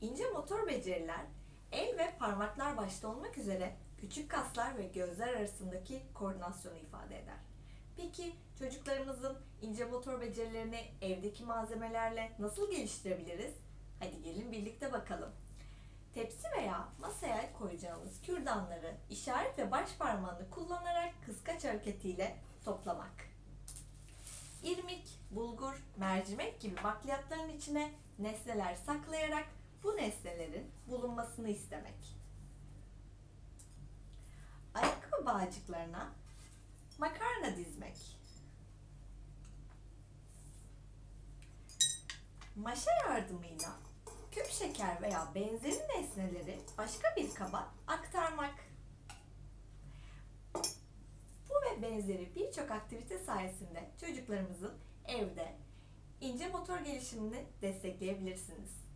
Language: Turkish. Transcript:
İnce motor beceriler, el ve parmaklar başta olmak üzere küçük kaslar ve gözler arasındaki koordinasyonu ifade eder. Peki çocuklarımızın ince motor becerilerini evdeki malzemelerle nasıl geliştirebiliriz? Hadi gelin birlikte bakalım. Tepsi veya masaya koyacağımız kürdanları işaret ve baş parmağını kullanarak kıskaç hareketiyle toplamak. İrmik, bulgur, mercimek gibi bakliyatların içine nesneler saklayarak bu nesnelerin bulunmasını istemek. Ayakkabı bağcıklarına makarna dizmek. Maşa yardımıyla küp şeker veya benzeri nesneleri başka bir kaba aktarmak. Bu ve benzeri birçok aktivite sayesinde çocuklarımızın evde ince motor gelişimini destekleyebilirsiniz.